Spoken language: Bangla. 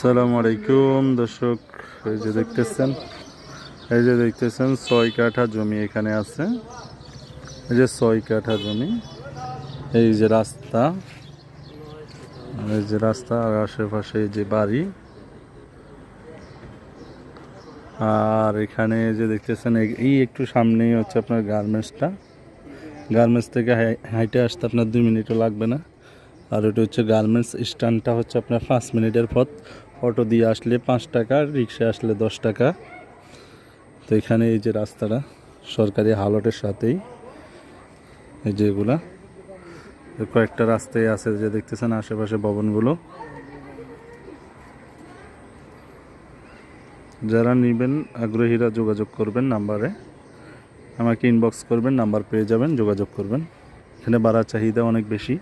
আসসালামু আলাইকুম, দর্শক, এই যে দেখতেছেন, এই যে দেখতেছেন, ছয় কাঠা জমি এখানে আছে। এই যে ছয় কাঠা জমি, এই যে রাস্তা, এই যে রাস্তা আর আশেপাশে এই যে বাড়ি। আর এখানে যে দেখতেছেন এই- একটু সামনেই হচ্ছে আপনার গার্মেন্টসটা। গার্মেন্টস থেকে হাই- হাইটে আসতে আপনার দুই মিনিটও লাগবে না। আর ওটা হচ্ছে গার্মেন্টস স্ট্যান্ডটা হচ্ছে আপনার পাঁচ মিনিটের পথ। অটো দিয়ে আসলে পাঁচ টাকা রিক্সা আসলে দশ টাকা। তো এখানে এই যে রাস্তাটা, সরকারি হালটের সাথেই এই যে এগুলা। কয়েকটা রাস্তায় আছে যে দেখতেছেন আশেপাশে ভবনগুলো। যারা নেবেন, আগ্রহীরা যোগাযোগ করবেন নাম্বারে। আমাকে ইনবক্স করবেন, নাম্বার পেয়ে যাবেন, যোগাযোগ করবেন। এখানে বাড়ার চাহিদা অনেক বেশি।